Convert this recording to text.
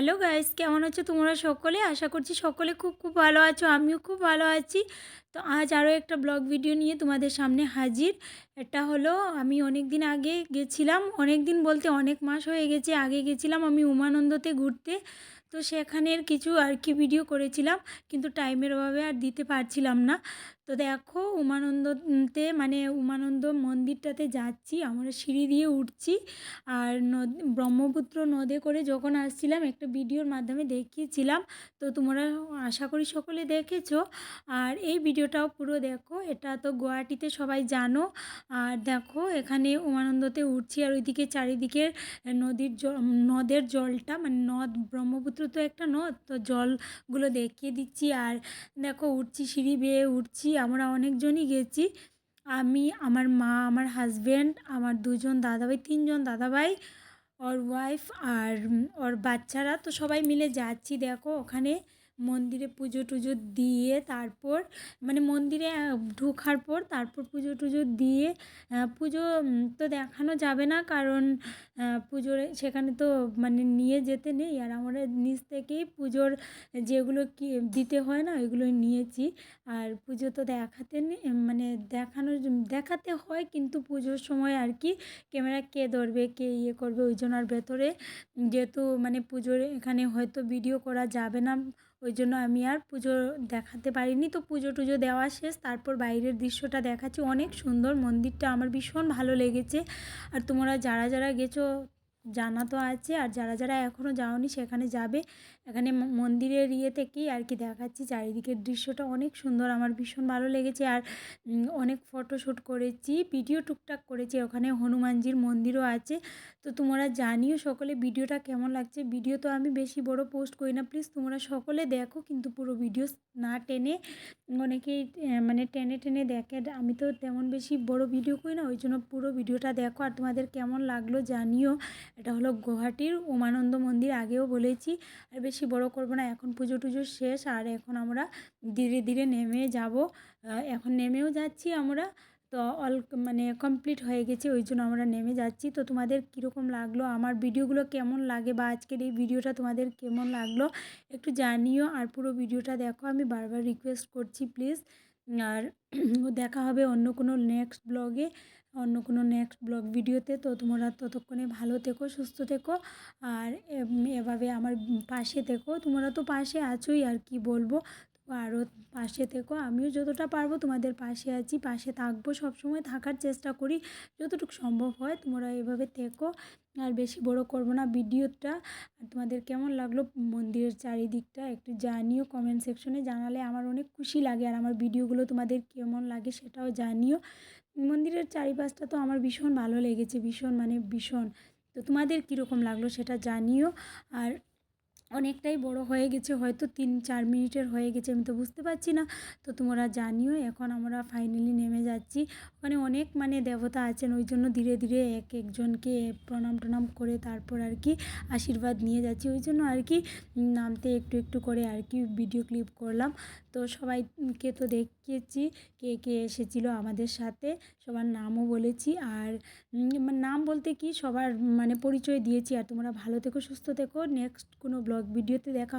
Hello guys, কেমন আছো তোমরা সকলে? আশা করছি সকলে খুব খুব ভালো আছো, আমিও খুব ভালো আছি। তো আজ আরও একটা ব্লগ ভিডিও নিয়ে তোমাদের সামনে হাজির। এটা হলো আমি অনেক দিন আগে গেছিলাম অনেক দিন বলতে অনেক মাস হয়ে গেছে আগে গেছিলাম আমি উমানন্দতে ঘুরতে। তো সেখানের কিছু আর কি ভিডিও করেছিলাম, কিন্তু টাইমের অভাবে আর দিতে পারছিলাম না। তো দেখো উমানন্দতে মানে উমানন্দ মন্দিরটাতে যাচ্ছি, আমরা সিঁড়ি দিয়ে উঠছি। আর নদ, ব্রহ্মপুত্র নদে করে যখন আসছিলাম, একটা ভিডিওর মাধ্যমে দেখিয়েছিলাম। তো তোমরা আশা করি সকলে দেখেছ। আর এই ভিডিওটাও পুরো দেখো, এটা তো গুয়াহাটিতে সবাই জানো। আর দেখো, এখানে উমানন্দতে উঠছি আর ওইদিকে চারিদিকের নদীর জ নদের জলটা মানে নদ, ব্রহ্মপুত্র তো একটা নদ, তো জলগুলো দেখিয়ে দিচ্ছি। আর দেখো, উঠছি, সিঁড়ি বেয়ে উঠছি, আমরা অনেকজনই গেছি। আমি, আমার মা, আমার হাজব্যান্ড আমার দুজন দাদাভাই, তিনজন দাদাভাই, ওর ওয়াইফ আর ওর বাচ্চারা, তো সবাই মিলে যাচ্ছি। দেখো, ওখানে মন্দিরে পুজো টুজো দিয়ে তারপর মানে মন্দিরে ঢোকার পর তারপর পুজো টুজো দিয়ে পুজো তো দেখানো যাবে না কারণ পুজোর সেখানে তো মানে নিয়ে যেতে নেই। আর আমরা নিচ থেকেই পুজোর যেগুলো কি, দিতে হয় না ওইগুলো নিয়েছি। আর পুজো তো দেখাতে নেই মানে দেখানোর, দেখাতে হয় কিন্তু পুজোর সময় আর কি ক্যামেরা কে ধরবে, কে ইয়ে করবে, ওই জন্য আর ভেতরে যেহেতু মানে পুজোর এখানে হয়তো ভিডিও করা যাবে না ওই জন্য আমি আর পুজো দেখাতে পারিনি। তো পুজো টুজো দেওয়া শেষ, তারপর বাইরের দৃশ্যটা দেখাচ্ছি। অনেক সুন্দর মন্দিরটা, আমার ভীষণ ভালো লেগেছে। আর তোমরা যারা যারা গেছো, জানা তো আছে। আর যারা যারা এখনও যাওনি, সেখানে যাবে। এখানে মন্দিরের ইয়ে থেকেই আর কি দেখাচ্ছি। চারিদিকের দৃশ্যটা অনেক সুন্দর, আমার ভীষণ ভালো লেগেছে। আর অনেক ফটোশ্যুট করেছি ভিডিও টুকটাক করেছি, ওখানে হনুমানজির মন্দিরও আছে। তো তোমরা জানিও সকলে ভিডিওটা কেমন লাগছে। ভিডিও তো আমি বেশি বড় পোস্ট করি না প্লিজ তোমরা সকলে দেখো, কিন্তু পুরো ভিডিও না টেনে অনেকেই মানে টেনে টেনে দেখে। আমি তো তেমন বেশি বড় ভিডিও করি না, ওই জন্য পুরো ভিডিওটা দেখো। আর তোমাদের কেমন লাগল জানিও। এটা হলো গুয়াহাটির উমানন্দ মন্দির, আগেও বলেছি। আর বেশি বড় করব না। এখন পুজো টুজো শেষ, আর এখন আমরা ধীরে ধীরে নেমে যাব। এখন নেমেও যাচ্ছি আমরা। তো অল মানে কমপ্লিট হয়ে গেছে, ওই জন্য আমরা নেমে যাচ্ছি। তো তোমাদের কীরকম লাগল? আমার ভিডিওগুলো কেমন লাগে? বা আজকের এই ভিডিওটা তোমাদের কেমন লাগল? একটু জানিও, আর পুরো ভিডিওটা দেখো। আমি বারবার রিকোয়েস্ট করছি প্লিজ আর দেখা হবে অন্য কোনো নেক্সট ব্লগে অন্য কোনো নেক্সট ব্লগ ভিডিওতে তো। তোমরা ততক্ষণে ভালো থেকো, সুস্থ থেকো। আর এভাবে আমার পাশে থেকো। তোমরা তো পাশে আছোই, আর কি বলব? আরও পাশে থেকো। আমিও যতটা পারব তোমাদের পাশে আছি, পাশে থাকব। সবসময় থাকার চেষ্টা করি। যতটুকু সম্ভব হয় তোমরা এভাবে থেকো। আর বেশি বড় করব না ভিডিওটা। আর তোমাদের কেমন লাগল মন্দিরের চারিদিকটা একটু জানিও কমেন্ট সেকশনে জানালে আমার অনেক খুশি লাগে আর আমার ভিডিওগুলো তোমাদের কেমন লাগে সেটাও জানিও। মন্দিরের চারিপাশটা তো আমার ভীষণ ভালো লেগেছে, ভীষণ মানে ভীষণ। তো তোমাদের কীরকম লাগল সেটা জানিও। আর অনেকটাই বড় হয়ে গেছে, হয়তো তিন চার মিনিটের হয়ে গেছে, আমি তো বুঝতে পারছি না। তো তোমরা জানিও, এখন আমরা ফাইনালি নেমে যাচ্ছি। ওখানে অনেক মানে দেবতা আছেন, ওই জন্য ধীরে ধীরে এক একজনকে প্রণাম টনাম করে তারপর আর কি আশীর্বাদ নিয়ে যাচ্ছি। ওই জন্য আর কি নামতে একটু একটু করে আর কি ভিডিও ক্লিপ করলাম। তো সবাইকে তো দেখিয়েছি কে কে এসেছিল আমাদের সাথে, সবার নামও বলেছি। আর নাম বলতে কি, সবার মানে পরিচয় দিয়েছি। আর তোমরা ভালো থেকো, সুস্থ থেকো। নেক্সট কোনো ব্লগ ভিডিওতে দেখা